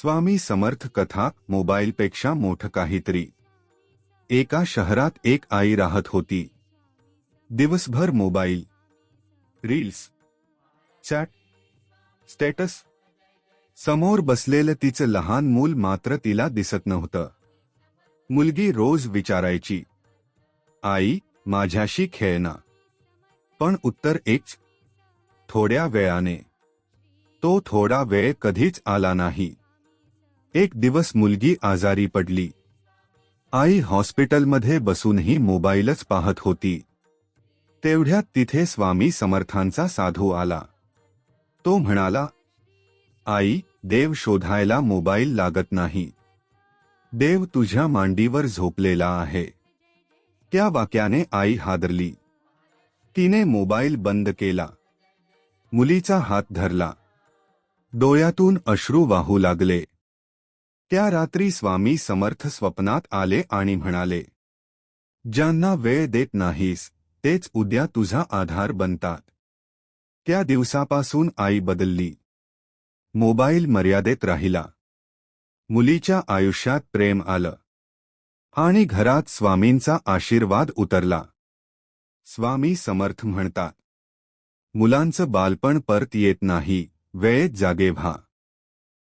स्वामी समर्थ कथा मोबाईलपेक्षा मोठं काहीतरी. एका शहरात एक आई राहत होती. दिवसभर मोबाईल रील्स चॅट स्टेटस समोर बसलेलं तिचं लहान मूल मात्र तिला दिसत नव्हतं. मुलगी रोज विचारायची आई माझ्याशी खेळना. पण उत्तर एकच थोड्या वेळाने. तो थोडा वेळ कधीच आला नाही. एक दिवस मुलगी आजारी पडली. आई हॉस्पिटलमध्ये बसूनही मोबाईलच पाहत होती. तेवढ्यात तिथे स्वामी समर्थांचा साधू आला. तो म्हणाला आई देव शोधायला मोबाईल लागत नाही. देव तुझ्या मांडीवर झोपलेला आहे. त्या वाक्याने आई हादरली. तिने मोबाईल बंद केला. मुलीचा हात धरला. डोळ्यातून अश्रू वाहू लागले. त्या रात्री स्वामी समर्थ स्वप्नात आले आणि म्हणाले ज्यांना वेळ देत नाहीस तेच उद्या तुझा आधार बनतात. त्या दिवसापासून आई बदलली. मोबाईल मर्यादेत राहिला. मुलीच्या आयुष्यात प्रेम आलं. आणि घरात स्वामींचा आशीर्वाद उतरला. स्वामी समर्थ म्हणतात मुलांचं बालपण परत येत नाही वेळेत जागे व्हा.